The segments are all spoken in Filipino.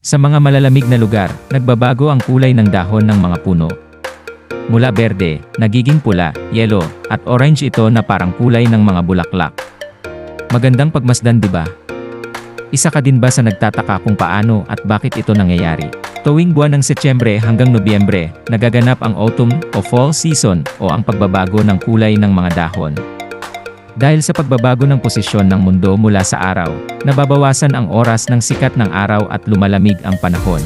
Sa mga malalamig na lugar, nagbabago ang kulay ng dahon ng mga puno. Mula berde, nagiging pula, yellow, at orange ito na parang kulay ng mga bulaklak. Magandang pagmasdan di ba? Isa ka din ba sa nagtataka kung paano at bakit ito nangyayari? Tuwing buwan ng Setyembre hanggang Nobyembre, nagaganap ang autumn o fall season o ang pagbabago ng kulay ng mga dahon. Dahil sa pagbabago ng posisyon ng mundo mula sa araw, nababawasan ang oras ng sikat ng araw at lumalamig ang panahon.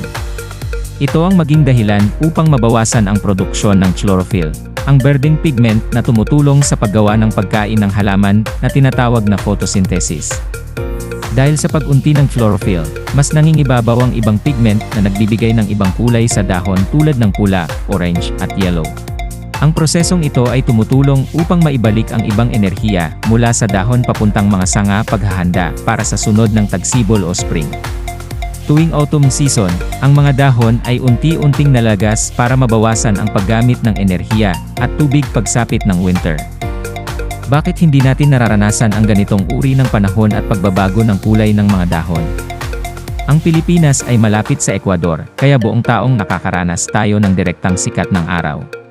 Ito ang maging dahilan upang mabawasan ang produksyon ng chlorophyll, ang berdeng pigment na tumutulong sa paggawa ng pagkain ng halaman na tinatawag na photosynthesis. Dahil sa pag-unti ng chlorophyll, mas nangingibabaw ang ibang pigment na nagbibigay ng ibang kulay sa dahon tulad ng pula, orange, at yellow. Ang prosesong ito ay tumutulong upang maibalik ang ibang enerhiya mula sa dahon papuntang mga sanga paghahanda para sa sunod ng tagsibol o spring. Tuwing autumn season, ang mga dahon ay unti-unting nalagas para mabawasan ang paggamit ng enerhiya at tubig pagsapit ng winter. Bakit hindi natin nararanasan ang ganitong uri ng panahon at pagbabago ng kulay ng mga dahon? Ang Pilipinas ay malapit sa Ecuador, kaya buong taong nakakaranas tayo ng direktang sikat ng araw.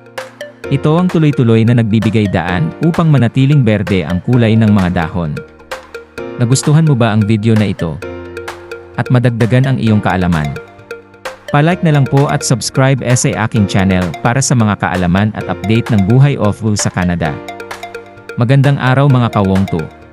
Ito ang tuloy-tuloy na nagbibigay daan upang manatiling berde ang kulay ng mga dahon. Nagustuhan mo ba ang video na ito? At madagdagan ang iyong kaalaman. Palike na lang po at subscribe sa aking channel para sa mga kaalaman at update ng buhay OFU sa Canada. Magandang araw mga kawongto.